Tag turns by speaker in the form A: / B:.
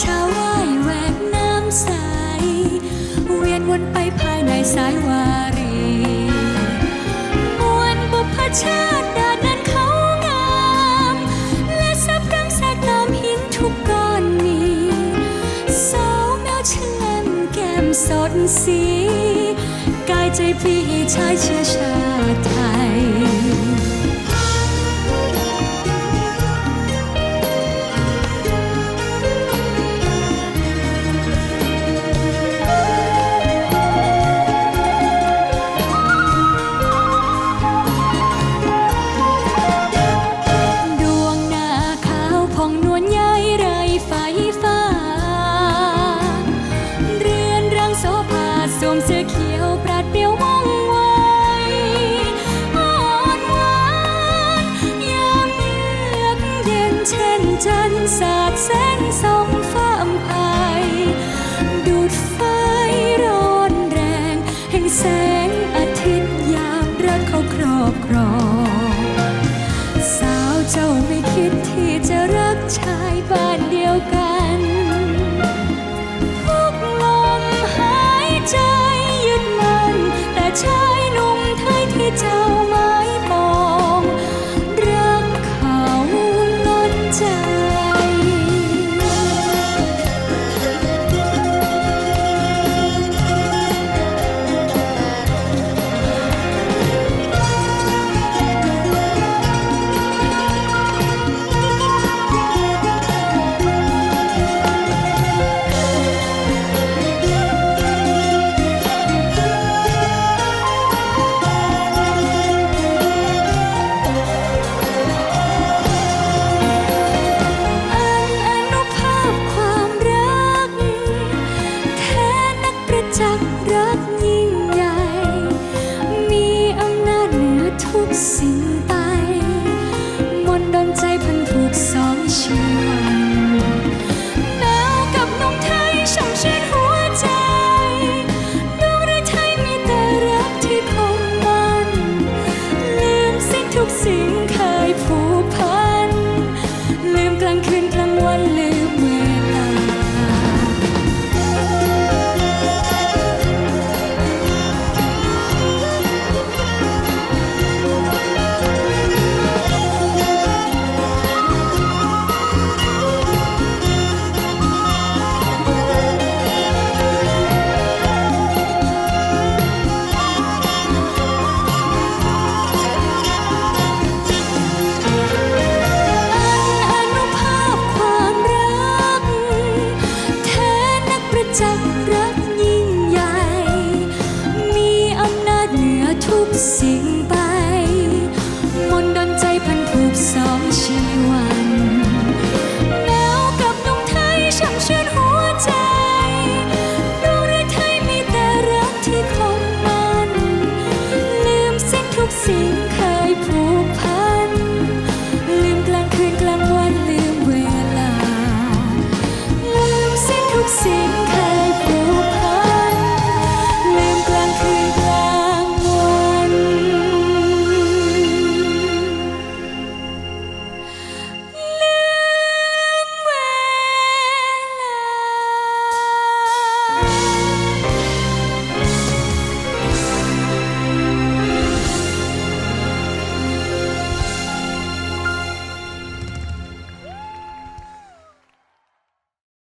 A: ชาว่ายแหวกน้ำใส เวียนวนไปภายในสายวารีมวลบุพชาติดาดนั้นเขางาม และสับรังแสกตามหินทุกก้อนมีสาวมวฉัเล่นแก้มสดสี กายใจพี่ชายเชื่อ 在 see sim.